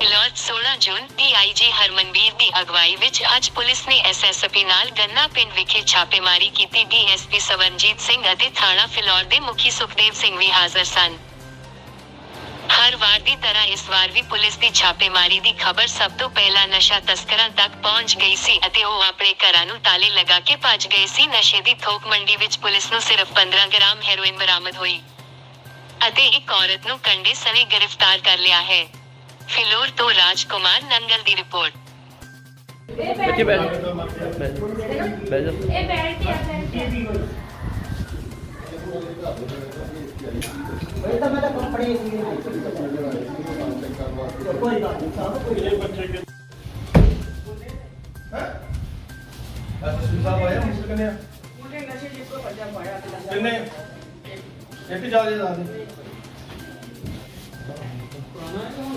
ਫਿਲੌਰ 16 ਜੂਨ DIG Harmanveer ਦੀ ਅਗਵਾਈ ਵਿੱਚ ਅੱਜ ਪੁਲਿਸ ਨੇ ਐਸਐਸਪੀ ਨਾਲ ਗੰਨਾ ਪਿੰਡ ਵਿਖੇ ਛਾਪੇਮਾਰੀ ਕੀਤੀ। ਡੀਐਸਪੀ ਸਵਰਨਜੀਤ ਸਿੰਘ ਅਤੇ ਥਾਣਾ ਫਿਲੌਰ ਦੇ ਮੁਖੀ ਸੁਖਦੇਵ ਸਿੰਘ ਵੀ ਹਾਜ਼ਰ ਸਨ। ਹਰ ਵਾਰ ਦੀ ਤਰ੍ਹਾਂ ਇਸ ਵਾਰ ਵੀ ਪੁਲਿਸ ਦੀ ਛਾਪੇਮਾਰੀ ਦੀ ਖਬਰ ਸਭ ਤੋਂ ਪਹਿਲਾਂ ਨਸ਼ਾ ਤਸਕਰਾਂ ਤੱਕ ਪਹੁੰਚ ਗਈ ਸੀ ਅਤੇ ਉਹ ਆਪਣੇ ਘਰਾਂ ਨੂੰ ਤਾਲੇ ਲਗਾ ਕੇ ਭੱਜ ਗਏ ਸੀ। ਨਸ਼ੇ ਦੀ ਥੋਕ ਮੰਡੀ ਵਿੱਚ ਪੁਲਿਸ ਨੂੰ ਸਿਰਫ 15 ਗ੍ਰਾਮ ਹੈਰੋਇਨ ਬਰਾਮਦ ਹੋਈ ਅਤੇ ਇੱਕ ਔਰਤ ਨੂੰ ਕੰਡੇ ਸਣੇ ਗ੍ਰਿਫਤਾਰ ਕਰ ਲਿਆ ਹੈ। फिलोर तो राजकुमार नंगल दी रिपोर्ट बच्चे बैठ बैठ किन्ने एक ज़्यादा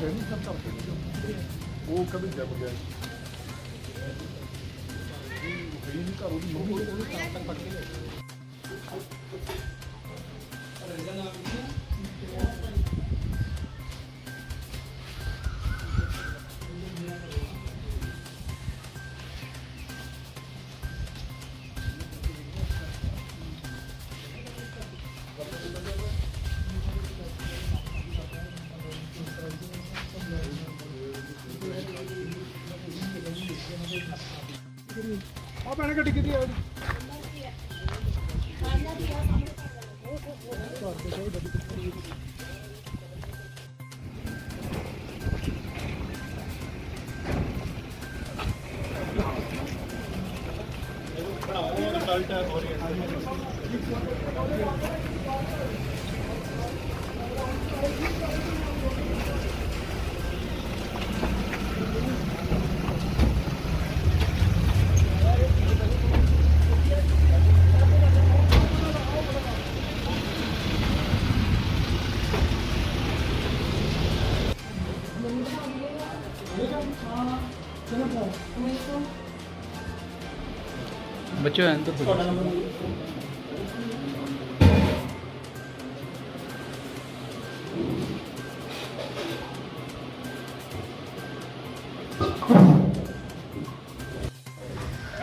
ਨਹੀਂ ਸਭ ਕਰਦੇ ਉਹ ਕਦੇ ਜਬ ਗਿਆ ਇਹ ਨਹੀਂ ਘਰ ਉਹਦੀ ਮੰਮੀ ਉਹਦੇ ਕੰਮ ਤੱਕ ਪੜ ਕੇ ਲਿਆਈ। ਆ ਭੈਣੇ ਗੱਡੀ ਕਿੱਥੇ ਆ? ਬੱਚੇ ਅੰਦਰ ਹੋ ਜਾਓ।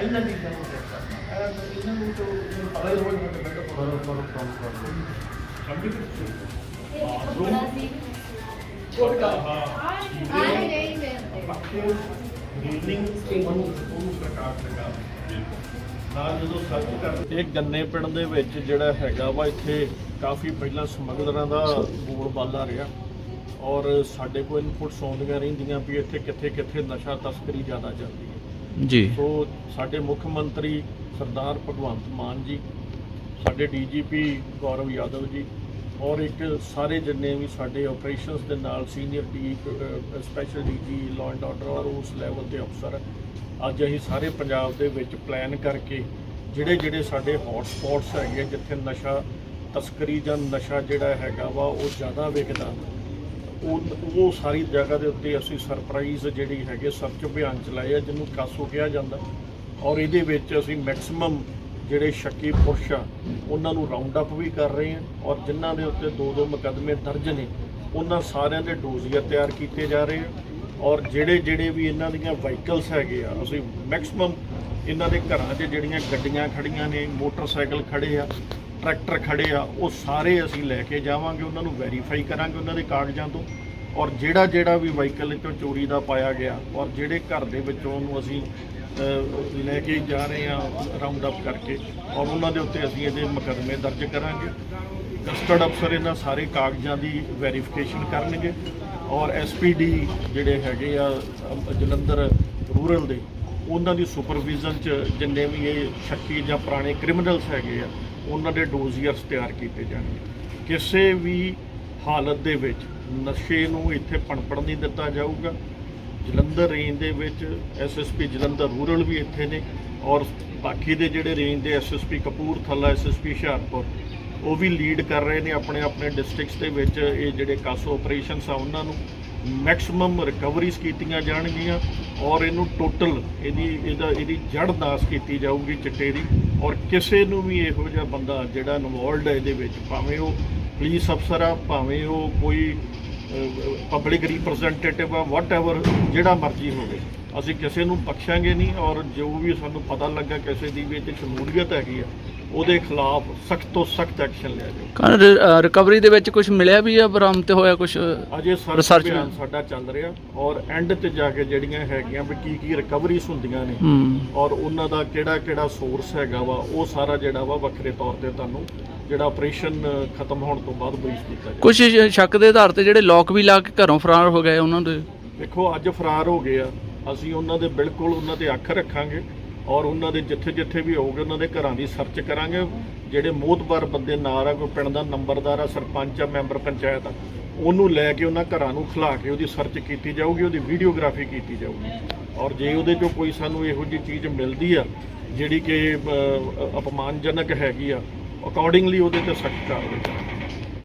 ਇਹਨਾਂ ਦੀ ਗੱਲ ਨਾਲ ਜਦੋਂ ਸਰਚ ਕਰ ਇਹ ਗੰਨੇ ਪਿੰਡ ਦੇ ਵਿੱਚ ਜਿਹੜਾ ਹੈਗਾ ਵਾ ਇੱਥੇ ਕਾਫੀ ਪਹਿਲਾਂ ਸਮਗਲਰਾਂ ਦਾ ਬੋਲਬਾਲਾ ਰਿਹਾ। ਔਰ ਸਾਡੇ ਕੋਲ ਇਨਪੁਟਸ ਆਉਂਦੀਆਂ ਰਹਿੰਦੀਆਂ ਵੀ ਇੱਥੇ ਕਿੱਥੇ ਕਿੱਥੇ ਨਸ਼ਾ ਤਸਕਰੀ ਜ਼ਿਆਦਾ ਚੱਲਦੀ ਹੈ। ਜੀ। ਸੋ ਸਾਡੇ ਮੁੱਖ ਮੰਤਰੀ ਸਰਦਾਰ ਭਗਵੰਤ ਮਾਨ ਜੀ ਸਾਡੇ ਡੀਜੀਪੀ ਗੌਰਵ ਯਾਦਵ ਜੀ ਔਰ ਇੱਕ ਸਾਰੇ ਜਿੰਨੇ ਵੀ ਸਾਡੇ ਆਪਰੇਸ਼ਨਸ ਦੇ ਨਾਲ senior D special DG law and order ਔਰ ਉਸ ਲੈਵਲ ਦੇ ਅਫਸਰ ਅੱਜ ਅਸੀਂ ਸਾਰੇ ਪੰਜਾਬ ਦੇ ਵਿੱਚ ਪਲਾਨ ਕਰਕੇ ਜਿਹੜੇ ਜਿਹੜੇ ਸਾਡੇ ਹੌਟ ਸਪੌਟਸ ਹੈਗੇ ਆ, ਜਿੱਥੇ ਨਸ਼ਾ ਤਸਕਰੀ ਜਾਂ ਨਸ਼ਾ ਜਿਹੜਾ ਹੈਗਾ ਵਾ ਉਹ ਜ਼ਿਆਦਾ ਵਿਕਦਾ ਉਹ ਉਹ ਸਾਰੀ ਜਗ੍ਹਾ ਦੇ ਉੱਤੇ ਅਸੀਂ ਸਰਪ੍ਰਾਈਜ਼ ਜਿਹੜੀ ਹੈਗੇ ਸਰਚ ਅਭਿਆਨ ਚਲਾਏ ਆ ਜਿਹਨੂੰ ਕਾਸੋ ਕਿਹਾ ਜਾਂਦਾ। ਔਰ ਇਹਦੇ ਵਿੱਚ ਅਸੀਂ ਮੈਕਸਿਮਮ ਜਿਹੜੇ ਸ਼ੱਕੀ ਪੁਰਸ਼ ਆ ਉਹਨਾਂ ਨੂੰ ਰਾਉਂਡ ਅਪ ਵੀ ਕਰ ਰਹੇ ਹਾਂ ਔਰ ਜਿਨ੍ਹਾਂ ਦੇ ਉੱਤੇ ਦੋ ਦੋ ਮੁਕੱਦਮੇ ਦਰਜ ਨੇ ਉਹਨਾਂ ਸਾਰਿਆਂ ਦੇ ਡੋਜ਼ੀਅਰ ਤਿਆਰ ਕੀਤੇ ਜਾ ਰਹੇ ਆ। ਔਰ ਜਿਹੜੇ ਜਿਹੜੇ ਵੀ ਇਹਨਾਂ ਦੀਆਂ ਵਾਹੀਕਲਸ ਹੈਗੇ ਆ, ਅਸੀਂ ਮੈਕਸਿਮਮ ਇਹਨਾਂ ਦੇ ਘਰਾਂ 'ਚ ਜਿਹੜੀਆਂ ਗੱਡੀਆਂ ਖੜੀਆਂ ਨੇ, ਮੋਟਰਸਾਈਕਲ ਖੜੇ ਆ, ਟਰੈਕਟਰ ਖੜੇ ਆ, ਉਹ ਸਾਰੇ ਅਸੀਂ ਲੈ ਕੇ ਜਾਵਾਂਗੇ, ਉਹਨਾਂ ਨੂੰ ਵੈਰੀਫਾਈ ਕਰਾਂਗੇ ਉਹਨਾਂ ਦੇ ਕਾਗਜ਼ਾਂ ਤੋਂ। ਔਰ ਜਿਹੜਾ ਜਿਹੜਾ ਵੀ ਵਾਹੀਕਲ ਚੋਂ ਚੋਰੀ ਦਾ ਪਾਇਆ ਗਿਆ, ਔਰ ਜਿਹੜੇ ਘਰ ਦੇ ਵਿੱਚੋਂ ਉਹਨੂੰ ਅਸੀਂ ਲੈ ਕੇ ਜਾ ਰਹੇ ਆ ਰਾਉਂਡ ਅਪ ਕਰਕੇ, ਔਰ ਉਹਨਾਂ ਦੇ ਉੱਤੇ ਅਸੀਂ ਇਹਦੇ ਮੁਕੱਦਮੇ ਦਰਜ ਕਰਾਂਗੇ। ਕਸਟਰਡ ਅਫਸਰ ਇਹਨਾਂ ਸਾਰੇ ਕਾਗਜ਼ਾਂ ਦੀ ਵੈਰੀਫਿਕੇਸ਼ਨ ਕਰਨਗੇ। ਔਰ ਐਸਪੀਡੀ ਜਿਹੜੇ ਹੈਗੇ ਆ ਜਲੰਧਰ ਰੂਰਲ ਦੇ, ਉਹਨਾਂ ਦੀ ਸੁਪਰਵਿਜ਼ਨ ਚ ਜਿੰਨੇ ਵੀ ਇਹ ਸ਼ੱਕੀ ਜਾਂ ਪੁਰਾਣੇ ਕ੍ਰਿਮੀਨਲਸ ਹੈਗੇ ਆ, ਉਹਨਾਂ ਦੇ ਡੋਜ਼ੀਅਰਸ ਤਿਆਰ ਕੀਤੇ ਜਾਣਗੇ। ਕਿਸੇ ਵੀ ਹਾਲਤ ਦੇ ਵਿੱਚ ਨਸ਼ੇ ਨੂੰ ਇੱਥੇ ਪਣਪਣ ਨਹੀਂ ਦਿੱਤਾ ਜਾਊਗਾ। ਜਲੰਧਰ ਰੇਂਜ ਦੇ ਵਿੱਚ ਐਸਐਸਪੀ ਜਲੰਧਰ ਰੂਰਲ ਵੀ ਇੱਥੇ ਨੇ ਔਰ ਬਾਕੀ ਦੇ ਜਿਹੜੇ ਰੇਂਜ ਦੇ ਐਸਐਸਪੀ ਕਪੂਰਥਲਾ ਐਸਐਸਪੀ ਹੁਸ਼ਿਆਰਪੁਰ ਉਹ ਵੀ ਲੀਡ ਕਰ ਰਹੇ ਨੇ ਆਪਣੇ ਆਪਣੇ ਡਿਸਟ੍ਰਿਕਟਸ ਦੇ ਵਿੱਚ, ਇਹ ਜਿਹੜੇ ਕਾਸੋ ਆਪਰੇਸ਼ਨਸ ਆ ਉਹਨਾਂ ਨੂੰ ਮੈਕਸਿਮਮ ਰਿਕਵਰੀਜ਼ ਕੀਤੀਆਂ ਜਾਣਗੀਆਂ ਔਰ ਇਹਨੂੰ ਟੋਟਲ ਇਹਦੀ, ਇਹਦਾ, ਇਹਦੀ ਜੜ ਦਾਸ ਕੀਤੀ ਜਾਊਗੀ ਚਿੱਟੇ ਦੀ ਔਰ ਕਿਸੇ ਨੂੰ ਵੀ ਇਹੋ ਜਿਹਾ ਬੰਦਾ ਜਿਹੜਾ ਇਨਵੋਲਡ ਹੈ ਇਹਦੇ ਵਿੱਚ, ਭਾਵੇਂ ਉਹ ਪੁਲਿਸ ਅਫਸਰ ਆ, ਭਾਵੇਂ ਉਹ ਕੋਈ ਪਬਲਿਕ ਰਿਪਰੈਜ਼ੈਂਟੇਟਿਵ ਆ ਵਾਟਐਵਰ ਜਿਹੜਾ ਮਰਜ਼ੀ ਹੋਵੇ, ਅਸੀਂ ਕਿਸੇ ਨੂੰ ਬਖਸ਼ਾਂਗੇ ਨਹੀਂ ਔਰ ਜੋ ਵੀ ਸਾਨੂੰ ਪਤਾ ਲੱਗਾ ਕਿਸੇ ਦੀ ਵੀ ਇਹ 'ਚ ਸ਼ਮੂਲੀਅਤ ਹੈਗੀ ਆ ਉਹਦੇ ਖਿਲਾਫ ਸਖਤ ਤੋਂ ਸਖਤ ਐਕਸ਼ਨ ਲਿਆ ਜਾਊ। ਕੱਲ ਰਿਕਵਰੀ ਦੇ ਵਿੱਚ ਕੁਝ ਮਿਲਿਆ ਵੀ ਆ ਬਰਾਮਦ ਤੇ ਹੋਇਆ ਕੁਝ ਅਜੇ ਸਰਚ Research ਅਭਿਆਨ ਵਿੱਚ। ਸਾਡਾ ਚੱਲ ਰਿਹਾ ਔਰ ਐਂਡ ਤੇ ਜਾ ਕੇ ਜਿਹੜੀਆਂ ਹੈਗੀਆਂ ਵੀ ਕੀ ਕੀ ਰਿਕਵਰੀਜ਼ ਹੁੰਦੀਆਂ ਨੇ ਹੂੰ। ਔਰ ਉਹਨਾਂ ਦਾ ਕਿਹੜਾ ਕਿਹੜਾ ਸੋਰਸ ਹੈਗਾ ਵਾ ਉਹ ਸਾਰਾ ਜਿਹੜਾ ਵਾ ਵੱਖਰੇ ਤੌਰ ਤੇ ਤੁਹਾਨੂੰ ਜਿਹੜਾ ਆਪਰੇਸ਼ਨ ਖਤਮ ਹੋਣ ਤੋਂ ਬਾਅਦ ਬਰੀਫ ਕੀਤਾ ਜਾਵੇ ਕੁਝ ਸ਼ੱਕ ਦੇ ਆਧਾਰ ਤੇ ਜਿਹੜੇ ਲੋਕ ਵੀ ਲਾ ਕੇ ਘਰੋਂ ਫਰਾਰ ਹੋ ਗਏ ਉਹਨਾਂ ਦੇ? ਦੇਖੋ ਅੱਜ ਫਰਾਰ ਹੋ ਗਏ ਆ ਅਸੀਂ ਉਹਨਾਂ ਦੇ ਬਿਲਕੁਲ ਉਹਨਾਂ ਤੇ ਅੱਖ ਰੱਖਾਂਗੇ। ਔਰ ਉਹਨਾਂ ਦੇ ਜਿੱਥੇ ਜਿੱਥੇ ਵੀ ਹੋਊਗੇ, ਉਹਨਾਂ ਦੇ ਘਰਾਂ ਦੀ ਸਰਚ ਕਰਾਂਗੇ। ਜਿਹੜੇ ਮੋਤਬਰ ਬੰਦੇ ਨਾਲ ਆ, ਕੋਈ ਪਿੰਡ ਦਾ ਨੰਬਰਦਾਰ ਆ, ਸਰਪੰਚ ਆ, ਮੈਂਬਰ ਪੰਚਾਇਤ ਆ, ਉਹਨੂੰ ਲੈ ਕੇ ਉਹਨਾਂ ਘਰਾਂ ਨੂੰ ਖਿਲਾ ਕੇ ਉਹਦੀ ਸਰਚ ਕੀਤੀ ਜਾਊਗੀ, ਉਹਦੀ ਵੀਡੀਓਗ੍ਰਾਫੀ ਕੀਤੀ ਜਾਊਗੀ। ਔਰ ਜੇ ਉਹਦੇ ਚੋਂ ਕੋਈ ਸਾਨੂੰ ਇਹੋ ਜਿਹੀ ਚੀਜ਼ ਮਿਲਦੀ ਆ, ਜਿਹੜੀ ਕਿ ਅਪਮਾਨਜਨਕ ਹੈਗੀ ਆ ਅਕੋਰਡਿੰਗਲੀ ਉਹਦੇ ਤੇ ਸਖਤ ਕਾਰਵਾਈ ਕਰਾਂਗੇ